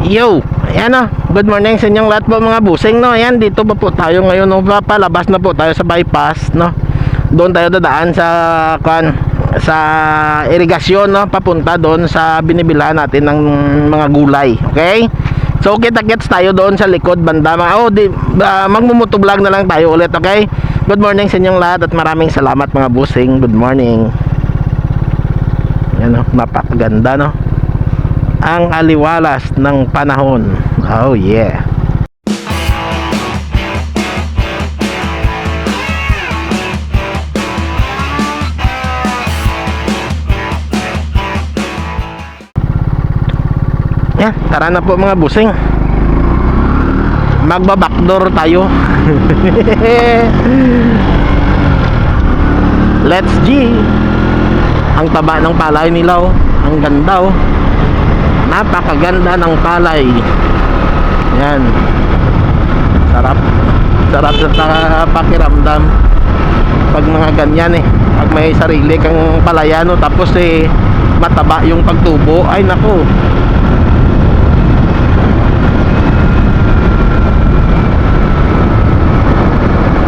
Yo, ayan o. Good morning sa inyong lahat po mga busing, no? Ayan, dito pa po tayo ngayon, no? Papalabas na po tayo sa bypass, no? Doon tayo dadaan sa, kan, sa irigasyon, no? Papunta doon sa binibilhan natin ng mga gulay, okay? So, kita-kits tayo doon sa likod banda. Oh, di, uh, magmumutublog na lang tayo ulit, okay? Good morning sa inyong lahat at maraming salamat mga busing. Good morning. Yan, no? Napakaganda, no? Ang aliwalas ng panahon. Oh yeah. Yan, tara na po mga busing. Magba-backdoor tayo. Let's G. Ang taba ng palay nila oh. Ang ganda oh napakaganda ng palay. Yan. Sarap. Sarap sa pakiramdam. Pag mga ganyan eh. Pag may sarili kang palayano tapos eh mataba yung pagtubo ay nako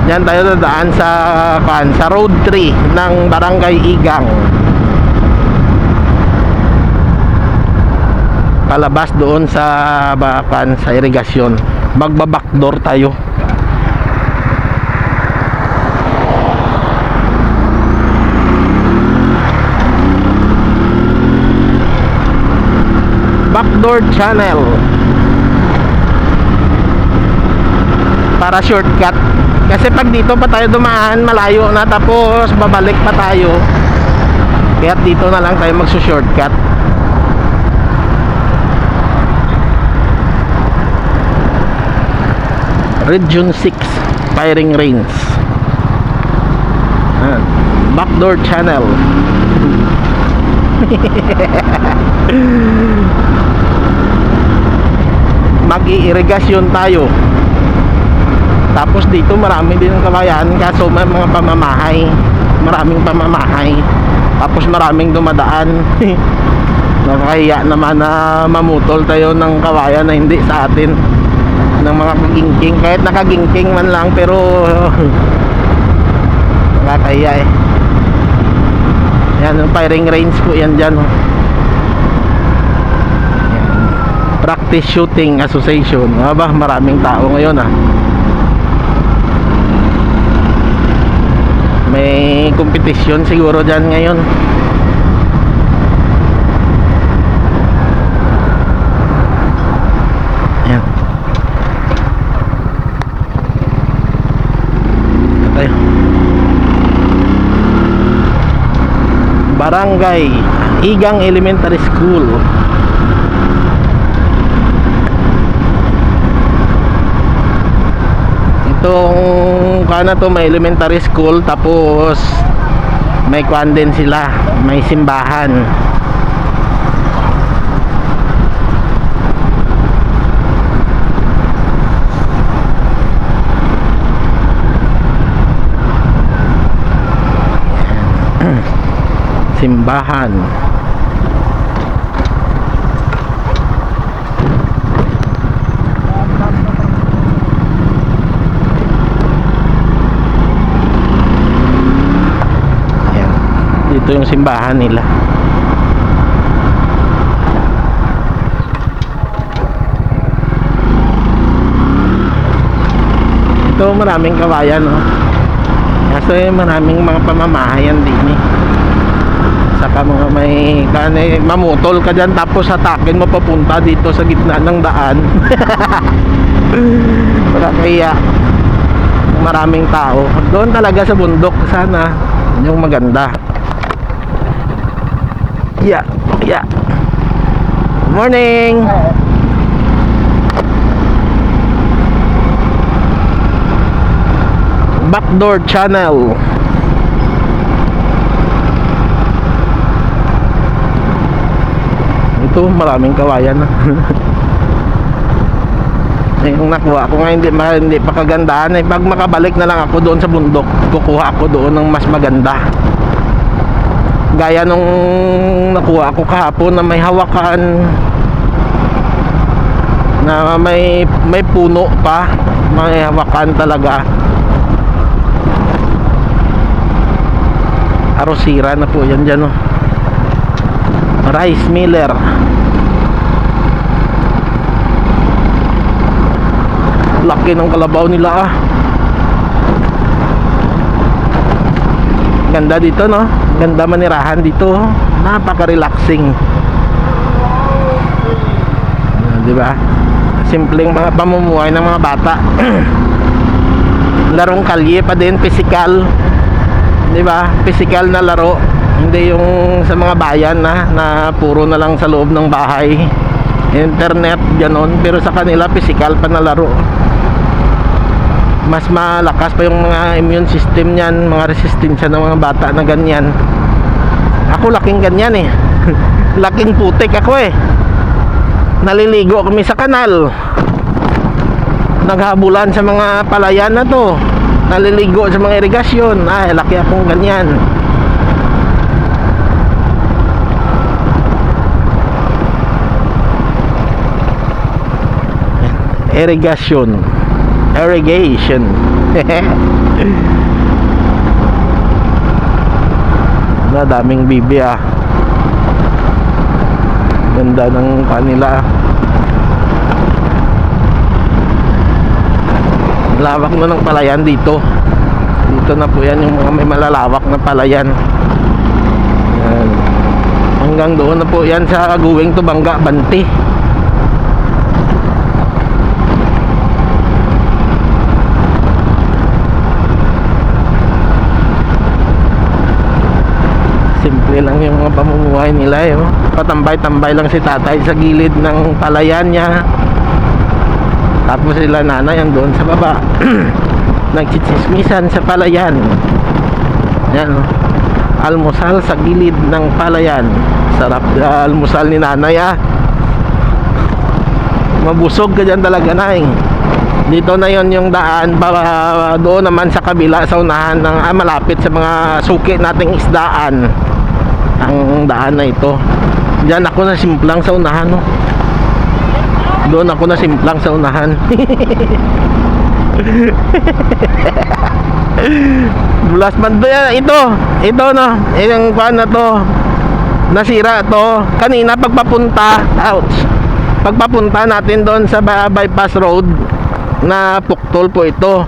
yan tayo dadaan sa kan sa road 3 ng barangay Igang palabas doon sa bakan sa irigasyon magba-backdoor tayo. Backdoor channel. Para shortcut. Kasi pag dito pa tayo dumaan malayo na tapos babalik pa tayo. Kaya dito na lang tayo magsu-shortcut Region 6 firing range Ayan. backdoor channel. Mag-iirigasyon tayo. Tapos dito marami din ang kabayan kaso may mga pamamahay. Maraming pamamahay. Tapos maraming dumadaan. Nakakahiya naman na mamutol tayo ng kawayan na hindi sa atin ng mga kagingking. Kahit nakagingking man lang pero nakakahiya eh. Yan yung firing range po yan dyan oh. Practice shooting association. Aba maraming tao ngayon ah. May competition siguro dyan ngayon yan tayo. Barangay Igang Elementary School. Itong kana to may elementary school tapos may kwan din sila, may simbahan. Simbahan Ayan. dito yung simbahan nila ito maraming kawayan no? kasi maraming mga pamamahayan din eh saka mga may kane mamutol ka dyan tapos hatakin mo papunta dito sa gitna ng daan. Kaya. Maraming tao. Doon talaga sa bundok sana. Yung maganda. Yeah yeah morning. Backdoor channel ito maraming kawayan. Eh, yung nakuha ko nga hindi, hindi pa kagandahan eh, pag makabalik na lang ako doon sa bundok kukuha ako doon ng mas maganda. Gaya nung nakuha ko kahapon na may hawakan na may may puno pa may hawakan talaga. Arosira na po yan dyan oh. rice miller laki ng kalabaw nila ah. Ganda dito no? Ganda manirahan dito. Napaka relaxing di ba? Simpleng mga pamumuhay ng mga bata. Larong kalye pa din physical di ba? Physical na laro. Hindi yung sa mga bayan na na puro na lang sa loob ng bahay. Internet ganon pero sa kanila physical pa na laro mas malakas pa yung mga immune system niyan mga resistensya ng mga bata na ganyan. Ako laking ganyan eh. Laking putik ako eh. Naliligo kami sa kanal. Naghabulan sa mga palayan na to. Naliligo sa mga irigasyon. Ay laki akong ganyan. Irrigation irrigation. Na daming bibi ah. Ganda ng kanila ah. lawak na ng palayan dito. Dito na po yan yung mga may malalawak na palayan. Yan. hanggang doon na po yan sa Guwing Tubanga Banti simple lang yung mga pamumuhay nila eh. oh. patambay-tambay lang si tatay sa gilid ng palayan niya tapos sila nanay ang doon sa baba nagchichismisan sa palayan yan oh. almusal sa gilid ng palayan sarap na almusal ni nanay ah mabusog ka dyan talaga na dito na yon yung daan para doon naman sa kabila sa unahan ng ah, malapit sa mga suki nating isdaan ang daan na ito. Diyan ako na simplang sa unahan no? doon ako na simplang sa unahan. Bulas man to yan? Ito. Ito no? Yung kuan na to. Nasira to. Kanina pagpapunta ouch. Pagpapunta natin doon sa by- bypass road na puktol po ito.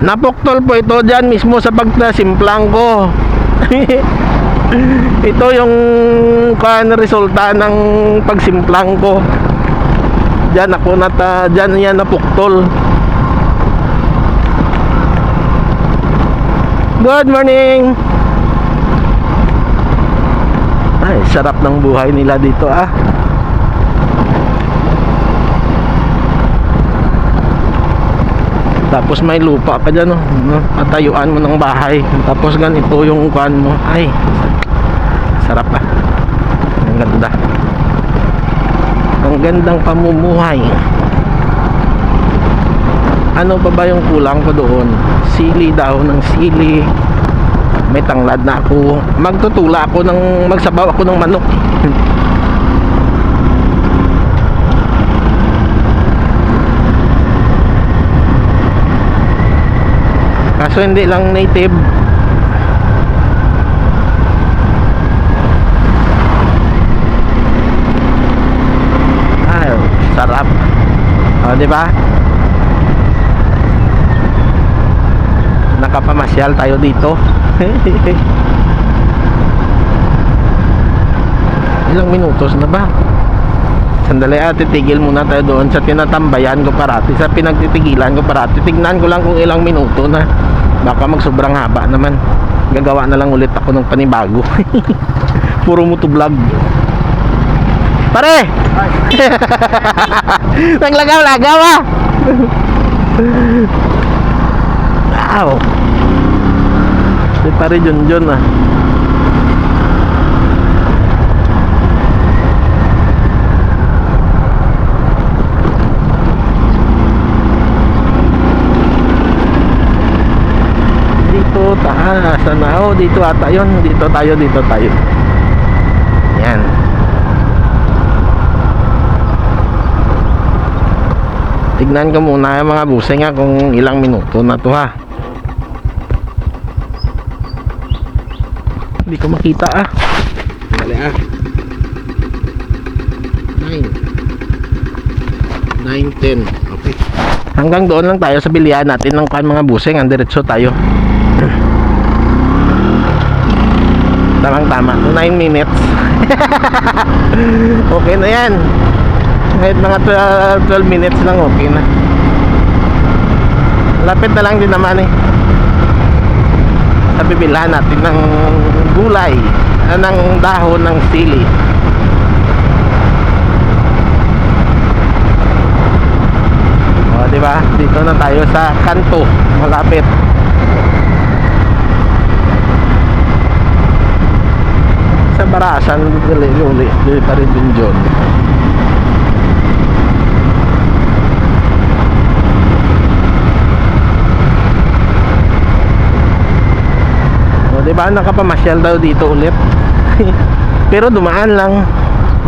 Napuktol po ito dyan mismo sa pagtasimplang ko ito yung kan resulta ng pagsimplang ko. Dyan ako nata dyan yan napuktol. Good morning! Ay sarap ng buhay nila dito ah tapos may lupa pa dyan oh. no? patayuan mo ng bahay. Tapos ganito yung kuan mo. Ay sarap ah. Ang ganda. Ang gandang pamumuhay. Ano pa ba yung kulang ko doon? Sili daw ng sili. May tanglad na ako. Magtutula ako ng magsabaw ako ng manok kaso hindi lang native. Ay sarap. O di ba? Nakapamasyal tayo dito. Ilang minutos na ba? Sandali ah, titigil muna tayo doon sa tinatambayan ko parati Sa pinagtitigilan ko parati. Tignan ko lang kung ilang minuto na Baka magsobrang haba naman Gagawa na lang ulit ako ng panibago Puro mo to vlog Pare! Naglagaw-lagaw ah! wow! Si pare Junjun ah dito taas sana oh dito ata yun. Dito tayo dito tayo. Yan. Tignan ko muna yung mga busing ha kung ilang minuto na to ha. Hindi ko makita ah. Dali ah. 9 9, 10 Okay. Hanggang doon lang tayo sa bilihan natin ng kan mga busing. Ang diretso tayo Tamang tama. 9 minutes. Okay na yan. Kahit mga 12, 12 minutes lang okay na. Lapit na lang din naman eh. Sa bibilhan natin ng gulay ah, ng dahon ng sili. O di ba? Dito na tayo sa kanto. Malapit sa barasan uli uli uli pa rin din dyan O, di ba nakapamasyal daw dito ulit. Pero dumaan lang.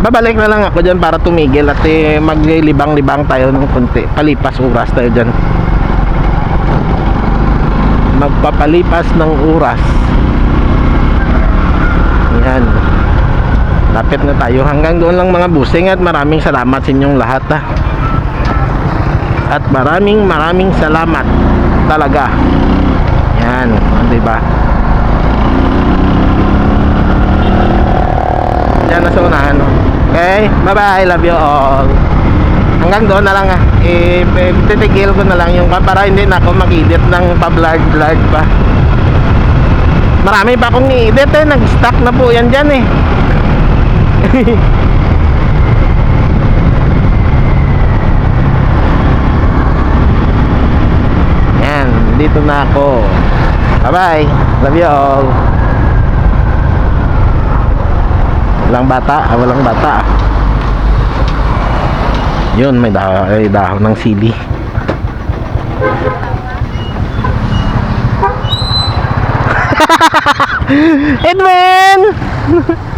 Babalik na lang ako diyan para tumigil at eh, maglilibang-libang tayo ng konti. Palipas oras tayo diyan. Magpapalipas ng oras. Yan. Lapit na tayo. Hanggang doon lang mga busing at maraming salamat sa inyong lahat ha. At maraming maraming salamat talaga. Yan, di ba? Yan na sa unahan. Okay? Bye-bye. Love you all. Hanggang doon na lang ah. Eh, eh, titigil ko na lang yung para hindi na ako mag-edit ng pa-blurred-blurred pa. Marami pa akong i-edit eh. Nag-stack na po yan dyan eh. yan. Dito na ako. Bye-bye. Love you all. Walang bata, ah, walang bata. Yun, may dahon, may dahon ng sili. Edwin!